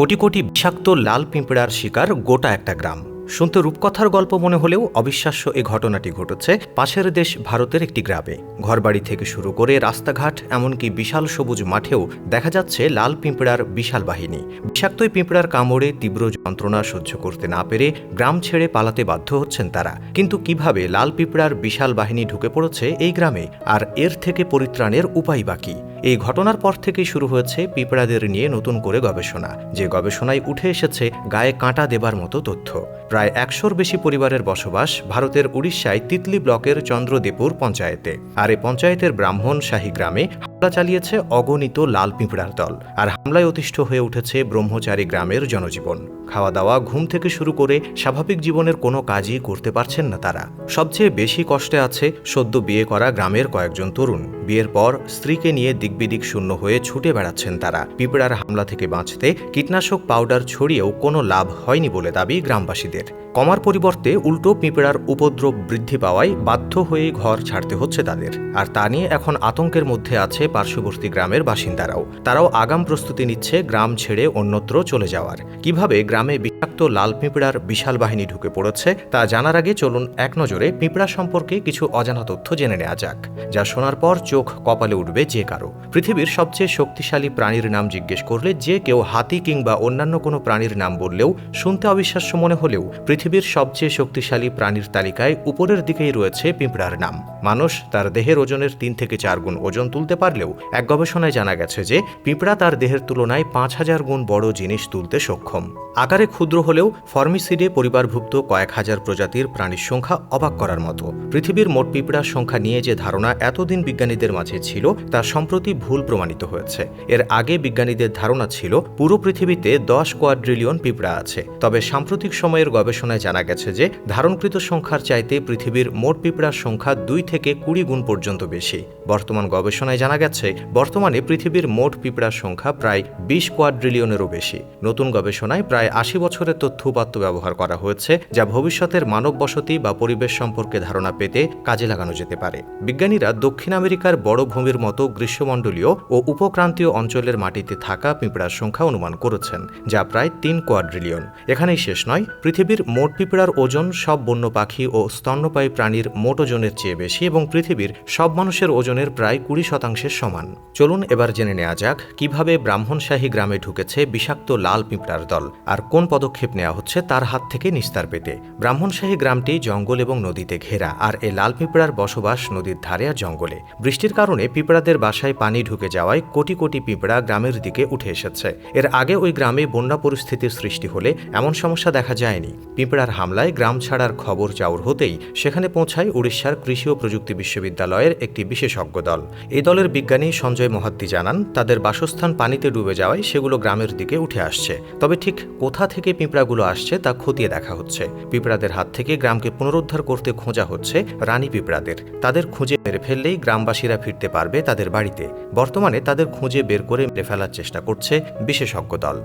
কোটি কোটি বিষাক্ত লাল পিঁপড়ার শিকার গোটা একটা গ্রাম। শুনতে রূপকথার গল্প মনে হলেও অবিশ্বাস্য এ ঘটনাটি ঘটেছে পাশের দেশ ভারতের একটি গ্রামে। ঘরবাড়ি থেকে শুরু করে রাস্তাঘাট, এমনকি বিশাল সবুজ মাঠেও দেখা যাচ্ছে লাল পিঁপড়ার বিশাল বাহিনী। বিষাক্ত পিঁপড়ার কামড়ে তীব্র যন্ত্রণা সহ্য করতে না পেরে গ্রাম ছেড়ে পালাতে বাধ্য হচ্ছেন তারা। কিন্তু কীভাবে লাল পিঁপড়ার বিশাল বাহিনী ঢুকে পড়েছে এই গ্রামে? আর এর থেকে পরিত্রাণের উপায় বাকি এই ঘটনার পর থেকেই শুরু হয়েছে পিঁপড়াদের নিয়ে নতুন করে গবেষণা। যে গবেষণায় উঠে এসেছে গায়ে কাঁটা দেবার মতো তথ্য। প্রায় একশোর বেশি পরিবারের বসবাস ভারতের উড়িষ্যায় তিতলি ব্লকের চন্দ্রদেপুর পঞ্চায়েতে। আর এই পঞ্চায়েতের ব্রাহ্মণ শাহী গ্রামে হামলা চালিয়েছে অগণিত লাল পিঁপড়ার দল, আর হামলায় অতিষ্ঠ হয়ে উঠেছে ব্রহ্মচারী গ্রামের জনজীবন। খাওয়া দাওয়া ঘুম থেকে শুরু করে স্বাভাবিক জীবনের কোনো কাজই করতে পারছেন না তারা। সবচেয়ে বেশি কষ্টে আছে সদ্য বিয়ে করা গ্রামের কয়েকজন তরুণ। বিয়ের পর স্ত্রীকে নিয়ে দিকবিদিক শূন্য হয়ে ছুটে বেড়াচ্ছেন তারা। পিঁপড়ার হামলা থেকে বাঁচতে কীটনাশক পাউডার ছড়িয়েও কোনো লাভ হয়নি বলে দাবি গ্রামবাসীদের। কমার পরিবর্তে উল্টো পিঁপড়ার উপদ্রব বৃদ্ধি পাওয়ায় বাধ্য হয়ে ঘর ছাড়তে হচ্ছে তাদের। আর তা নিয়ে এখন আতঙ্কের মধ্যে আছে পার্শ্ববর্তী গ্রামের বাসিন্দারাও। তারাও আগাম প্রস্তুতি নিচ্ছে গ্রাম ছেড়ে অন্যত্র চলে যাওয়ার। কীভাবে গ্রামে বিষাক্ত লাল পিঁপড়ার বিশাল বাহিনী ঢুকে পড়েছে, তা জানার আগে চলুন এক নজরে পিঁপড়া সম্পর্কে কিছু অজানা তথ্য জেনে নেওয়া যাক, যা শোনার পর চোখ কপালে উঠবে যে কারও। পৃথিবীর সবচেয়ে শক্তিশালী প্রাণীর নাম জিজ্ঞেস করলে যে কেউ হাতি কিংবা অন্যান্য কোনো প্রাণীর নাম বললেও শুনতে অবিশ্বাস্য মনে হলেও পৃথিবীর সবচেয়ে শক্তিশালী প্রাণীর তালিকায় উপরের দিকেই রয়েছে পিঁপড়ার নাম। মানুষ তার দেহের ওজনের তিন থেকে চার গুণ ওজন তুলতে পারলেও এক গবেষণায় জানা গেছে যে পিঁপড়া তার দেহের তুলনায় পাঁচ হাজার গুণ বড় জিনিস তুলতে সক্ষম। আকারে ক্ষুদ্র হলেও ফর্মিসিডে পরিবারভুক্ত কয়েক হাজার প্রজাতির প্রাণীর সংখ্যা অবাক করার মতো। পৃথিবীর মোট পিঁপড়ার সংখ্যা নিয়ে যে ধারণা এতদিন বিজ্ঞানীদের মাঝে ছিল, তা সম্প্রতি ভুল প্রমাণিত হয়েছে। এর আগে বিজ্ঞানীদের ধারণা ছিল, পুরো পৃথিবীতে দশ কোয়াড্রিলিয়ন পিঁপড়া আছে। তবে সাম্প্রতিক সময়ের গবেষণায় জানা গেছে যে, ধারণকৃত সংখ্যার চাইতে পৃথিবীর মোট পিঁপড়ার সংখ্যা দুই থেকে কুড়ি গুণ পর্যন্ত বেশি। বর্তমান গবেষণায় জানা গেছে বর্তমানে পৃথিবীর মোট পিঁপড়ার সংখ্যা প্রায় বিশ কোয়াড্রিলিয়নেরও বেশি। নতুন গবেষণায় প্রায় আশি বছরের তথ্য উপাত্ত ব্যবহার করা হয়েছে, যা ভবিষ্যতের মানব বসতি বা পরিবেশ সম্পর্কে ধারণা পেতে কাজে লাগানো যেতে পারে। বিজ্ঞানীরা দক্ষিণ আমেরিকার বড় ভূমির মতো গ্রীষ্মমণ্ডলীয় ও উপক্রান্তীয় অঞ্চলের মাটিতে থাকা পিঁপড়ার সংখ্যা অনুমান করেছেন, যা প্রায় তিন কোয়াড্রিলিয়ন। এখানেই শেষ নয়, পৃথিবীর মোট পিঁপড়ার ওজন সব বন্য পাখি ও স্তন্যপায়ী প্রাণীর মোট ওজনের চেয়ে বেশি এবং পৃথিবীর সব মানুষের ওজনের প্রায় কুড়ি শতাংশের সমান। চলুন এবার জেনে নেওয়া যাক কীভাবে ব্রাহ্মণশাহী গ্রামে ঢুকেছে বিষাক্ত লাল পিঁপড়ার দল আর কোন পদক্ষেপ নেওয়া হচ্ছে তার হাত থেকে নিস্তার পেতে। ব্রাহ্মণশাহী গ্রামটি জঙ্গল এবং নদীতে ঘেরা আর এই লাল পিঁপড়ার বসবাস নদীর ধারে আর জঙ্গলে। বৃষ্টির কারণে পিঁপড়াদের বাসায় পানি ঢুকে যাওয়ায় কোটি কোটি পিঁপড়া গ্রামের দিকে উঠে এসেছে। এর আগে ওই গ্রামে বন্যা পরিস্থিতির সৃষ্টি হলে এমন সমস্যা দেখা যায়নি। পিঁপড়ার হামলায় গ্রাম ছাড়ার খবর চাউর হতেই সেখানে পৌঁছায় উড়িষ্যার কৃষি ও প্রযুক্তি বিশ্ববিদ্যালয়ের একটি বিশেষজ্ঞ দল। এই দলের বিজ্ঞানী সঞ্জয় মহাত্তি জানান, তাদের বাসস্থান পানিতে ডুবে যাওয়ায় সেগুলো গ্রামের দিকে উঠে আসছে। তবে ঠিক কোথা থেকে পিঁপড়াগুলো আসছে তা খতিয়ে দেখা হচ্ছে। পিঁপড়াদের হাত থেকে গ্রামকে পুনরুদ্ধার করতে খোঁজা হচ্ছে রানী পিঁপড়াদের। তাদের খুঁজে মেরে ফেললেই গ্রামবাসীরা ফিরতে পারবে তাদের বাড়িতে। বর্তমানে তাদের খুঁজে বের করে মেরে ফেলার চেষ্টা করছে বিশেষজ্ঞ দল।